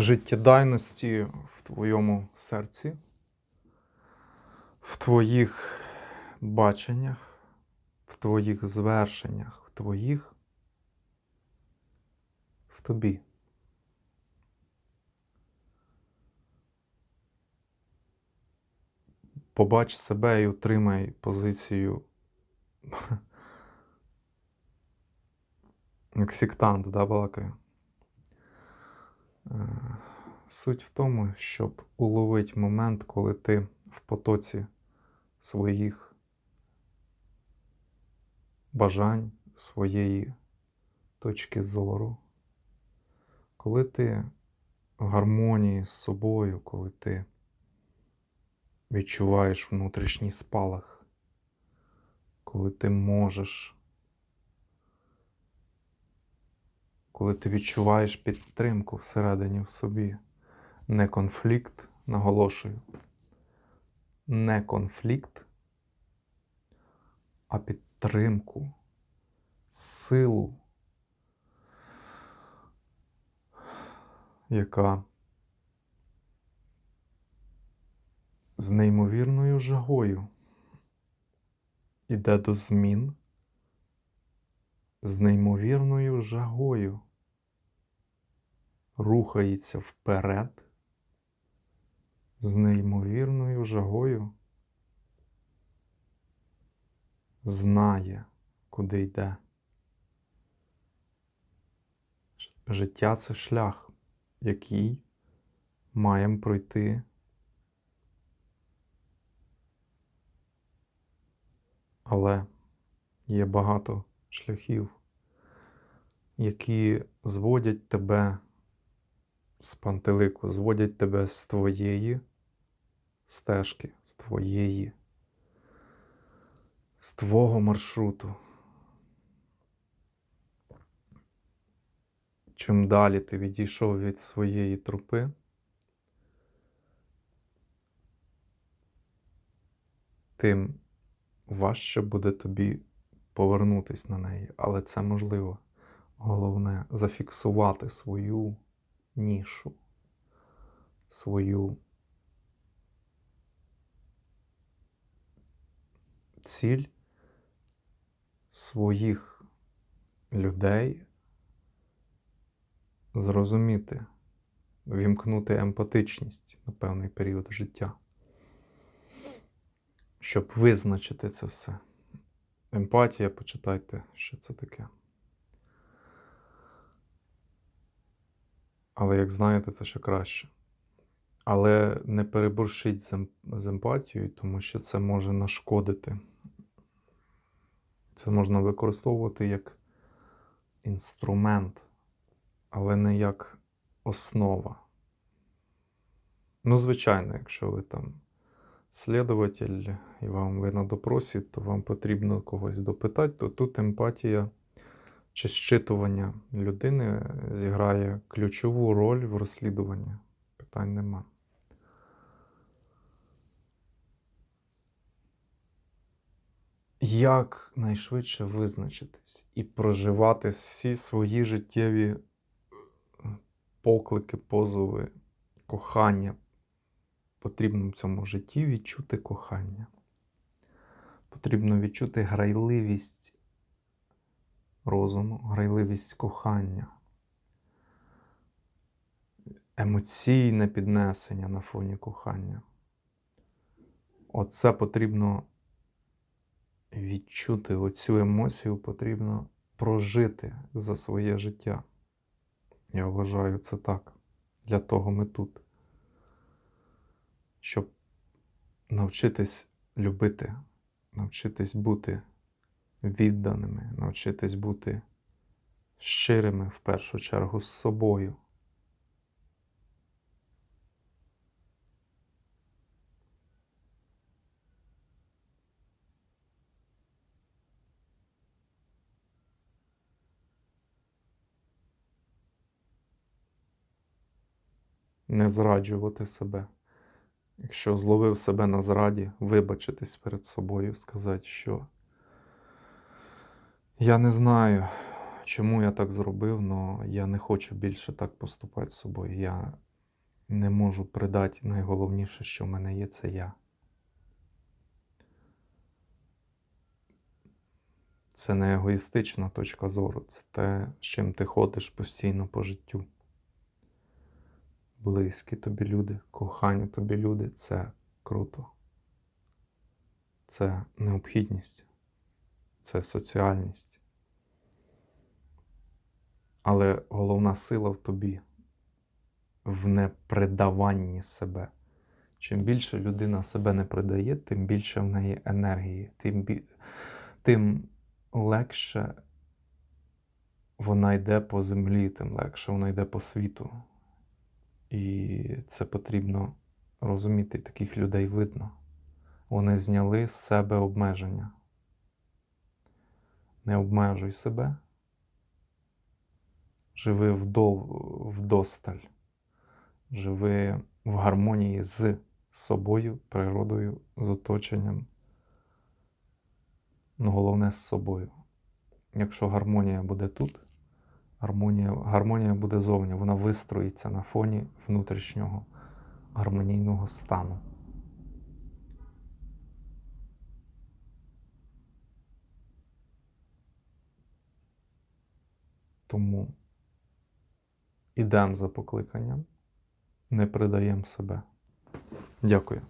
життєдайності в твоєму серці, в твоїх баченнях, в твоїх звершеннях, в твоїх, в тобі. Побач себе і утримай позицію як сектант, да, балакаю. Суть в тому, щоб уловити момент, коли ти в потоці своїх бажань, своєї точки зору, коли ти в гармонії з собою, коли ти відчуваєш внутрішній спалах, коли ти можеш, коли ти відчуваєш підтримку всередині в собі, не конфлікт, наголошую, не конфлікт, а підтримку, силу, яка з неймовірною жагою іде до змін, з неймовірною жагою рухається вперед, з неймовірною жагою знає, куди йде. Життя це шлях, який маємо пройти Але є багато шляхів, які зводять тебе з пантелику, зводять тебе з твоєї стежки, з твоєї, з твого маршруту. Чим далі ти відійшов від своєї трупи, тим важче буде тобі повернутись на неї, але це можливо. Головне зафіксувати свою нішу, свою ціль своїх людей зрозуміти, вімкнути емпатичність на певний період життя щоб визначити це все. Емпатія, почитайте, що це таке. Але як знаєте, це ще краще. Але не ем- з емпатією, тому що це може нашкодити. Це можна використовувати як інструмент, але не як основа. Ну, звичайно, якщо ви там слідователь і вам ви на допросі, то вам потрібно когось допитати, то тут емпатія чи щитування людини зіграє ключову роль в розслідуванні. Питань нема. Як найшвидше визначитись і проживати всі свої життєві поклики, позови, кохання, потрібно в цьому житті відчути кохання. Потрібно відчути грайливість розуму, грайливість кохання, емоційне піднесення на фоні кохання. Оце потрібно відчути, оцю емоцію потрібно прожити за своє життя. Я вважаю це так. Для того ми тут щоб навчитись любити, навчитись бути відданими, навчитись бути щирими в першу чергу з собою. Не зраджувати себе. Якщо зловив себе на зраді, вибачитись перед собою, сказати, що я не знаю, чому я так зробив, але я не хочу більше так поступати з собою. Я не можу придати найголовніше, що в мене є, це я. Це не егоїстична точка зору, це те, з чим ти ходиш постійно по життю. Близькі тобі люди, кохані тобі люди це круто. Це необхідність, це соціальність. Але головна сила в тобі, в непридаванні себе. Чим більше людина себе не придає, тим більше в неї енергії, тим, бі... тим легше вона йде по землі, тим легше вона йде по світу. І це потрібно розуміти, таких людей видно. Вони зняли з себе обмеження. Не обмежуй себе. Живи вдов, вдосталь. Живи в гармонії з собою, природою, з оточенням. Ну, головне з собою. Якщо гармонія буде тут, гармонія, гармонія буде зовні, вона вистроїться на фоні внутрішнього гармонійного стану. Тому ідемо за покликанням, не придаємо себе. Дякую.